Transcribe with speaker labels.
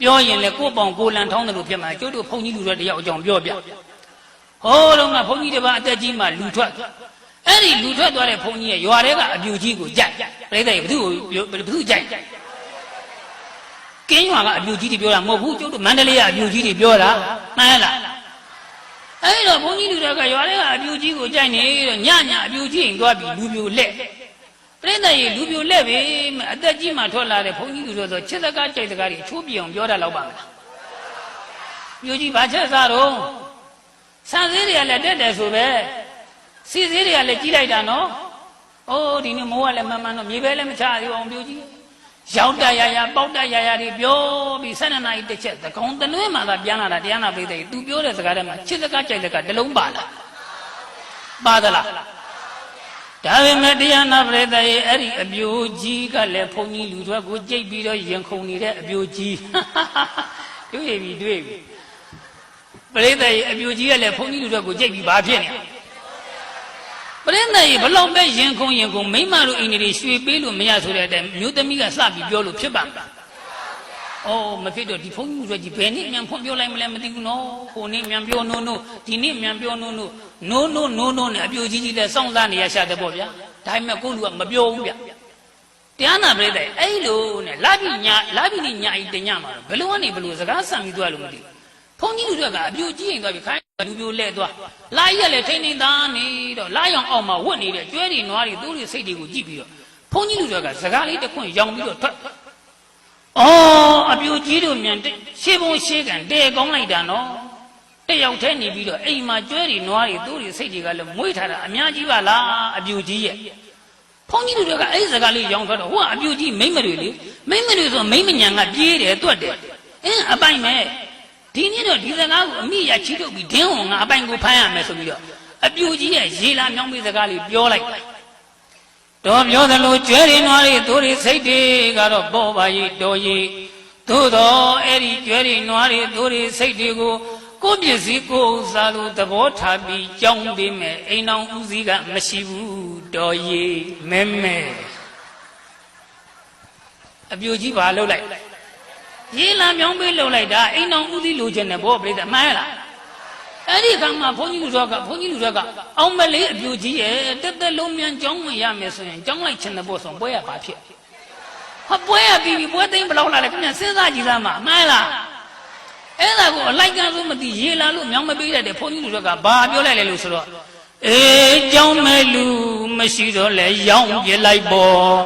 Speaker 1: ပြောရင်လေကိုယ့်ပေါင်ကိုယ်လန်ထောင်းတယ်လို့ဖြစ်မှာကျုပ်တို့ဘုန်းကြီးလူတွေတယောက်အကြောင်းပြောပြဟိုးတော့ကဘုန်းကြီးတစ်ပါးအသက်ကြီးမှလူထွက်အဲ့ဒီလူထွက်သွားတဲ့ဘုန်းကြီးရဲ့ရွာထဲကအပြူကြီးကိုကြိုက်ပြိတ္တရေဘသူ့ကိုဘသူ့ကြိုက်ကင်းရွာကအပြူကြီးတွေပြောတာမဟုတ်ဘူးကျုပ်တို့မန္တလေးကအပြူကြီးတွေပြောတာမှန်လားအဲ့တော့ဘုန်းကြီးလူတွေကရွာထဲကအပြူကြီးကိုကြိုက်နေတော့ညညအပြူကြီးရင်သွားပြီးလူပြိုလက် ပြိတ္တရေလူပြိုလက်ပဲအသက်ကြီးမှထွက်လာတဲ့ဘုန်းကြီးလူတွေဆိုချစ်စကားကြိုက်စကားတွေအချိုးပြအောင်ပြောတတ်တော့ပါမလားပြူကြီးဘာချက်စားတော့ဆန်သေးတွေကလည်းတက်တယ်ဆိုပဲစီသေးတွေကလည်းကြီးလိုက်တာနော်အိုးဒီနေ့မိုးကလည်းမှန်မှန်တော့မြေပဲလည်းမချရအောင်ပြူကြီးရောက်တရရပေါက်တရရတွေပြောပြီး၁၂နာရီတစ်ချက်သကုံတလွဲမှသာပြန်လာတာတရားနာပိသိသူပြောတဲ့စကားထဲမှာချစ်စကားကြိုက်စကားတစ်လုံးပါလားပါသလား ဒါပေမဲ့တရားနာပရိသတ်ရဲ့အဲ့ဒီအပြိုကြီးကလည်းဘုန်းကြီးလူထွက်ကိုကြိတ်ပြီးတော့ရင်ခုန်နေတဲ့အပြိုကြီးတွေ့ပြီတွေ့ပြီပရိသတ်ရဲ့အပြိုကြီးကလည်းဘုန်းကြီးလူထွက်ကိုကြိတ်ပြီးဘာဖြစ်နေပရိသတ်ရဲ့ဘလောက်ပဲရင်ခုန်ရင်ခုန်မိမတို့အိမ်တွေရွှေပေးလို့မရဆိုတဲ့အတိုင်းမျိုးသမီးကစပြီးပြောလို့ဖြစ်ပါ့မလား။ အော်မဖြစ်တော့ဒီဘုန်းကြီးလူထွက်ကြီးဘယ်နည်းမြန်ဖွင့်ပြောလိုက်မလဲမသိဘူးနော်။ဟိုနေ့မြန်ပြောနိုးနိုးဒီနေ့မြန်ပြောနိုးနိုးနိုးနိုးနိုးနိုးနဲ့အပြိုကြီးကြီးလည်းစောင့်စားနေရရှာတဲ့ပေါ့ဗျာ။ဒါပေမဲ့ကိုလူကမပြောဘူးဗျ။တရားနာပြိတ္တဲ့အဲ့လိုနဲ့လာပြီညာလာပြီနေညာဤတညမှာတော့ဘယ်လိုကနေဘယ်လိုစကားဆံပြီးသွားလို့မသိဘူး။ဘုန်းကြီးလူတွေကအပြိုကြီးရင်သွားပြီခိုင်းလူပြိုလဲသွားလာရက်လည်းထိန်းထိန်းသားနေတော့လာရောင်အောက်မှာဝတ်နေတဲ့ကျွဲတွေနွားတွေသူ့တွေစိတ်တွေကိုကြည့်ပြီးတော့ဘုန်းကြီးလူတွေကစကားလေးတစ်ခွန်းရောင်ပြီးတော့ထွက် အော်အပြိုကြီးတို့မြန်တဲ့ရှေးဘုံရှေးကန်တဲကောင်းလိုက်တာနော်တယောက်တည်းနေပြီးတော့အိမ်မှာကျွဲတွေနွားတွေသူ့တွေစိတ်တွေကလည်းမွေးထားတာအများကြီးပါလားအပြိုကြီးရဲ့ဘုန်းကြီးလူတွေကအဲ့ဒီစကားလေးရောင်ထွက်တော့ဟိုကအပြိုကြီးမိမ့်မတွေလေမိမ့်မတွေဆိုမိမ့်မညာကပြေးတယ်တွတ်တယ်အင်းအပိုင်မဲ့ဒီနေ့တော့ဒီစကားကိုအမိရချီထုတ်ပြီးဒင်းဝင်ငါအပိုင်ကိုဖမ်းရမယ်ဆိုပြီးတော့အပြူကြီးရဲ့ရေလာမြောင်းပြီးစကားလေးပြောလိုက် တော့ပြောသလိုကျွဲတွေနွားတွေသူတွေစိတ်တွေကတော့ပေါ်ပါရဲ့တော်ရဲ့သို့တော့အဲ့ဒီကျွဲတွေနွားတွေသူတွေစိတ်တွေကိုကိုယ့်ပစ္စည်းကိုယ်ဥစ္စာလိုသဘောထားပြီးကြောင်းပေးမယ်အိမ်တော်ဦးစီးကမရှိဘူးတော်ရဲ့မဲမဲအပြူကြီးဘာလုပ်လိုက်ရေးလာမြောင်းပေးလှုပ်လိုက်တာအိမ်တော်ဦးစီးလိုချင်တယ်ဘောပြိတ္တမှန်လား အဲ့ဒီခါမှာဘုန်းကြီးလူတော်ကဘုန်းကြီးလူတော်ကအောင်မလေးအပြူကြီးရဲ့တက်တက်လုံးမြန်ကြောင်းဝင်ရမယ်ဆိုရင်ကြောင်းလိုက်ချင်တဲ့ဘောဆိုပွဲရပါဖြစ်ဟောပွဲရပြီးပြီပွဲသိမ်းဘယ်လောက်လာလဲခင်ဗျစဉ်းစားကြည့်သားမှာမှန်လားအဲ့ဒါကိုအလိုက်ကန်လို့မသိရေးလာလို့မြောင်းမပေးတတ်တဲ့ဘုန်းကြီးလူတော်ကဘာပြောလိုက်လဲလို့ဆိုတော့အေးကြောင်းမဲ့လူမရှိတော့လဲရောင်းပြလိုက်ပေါ့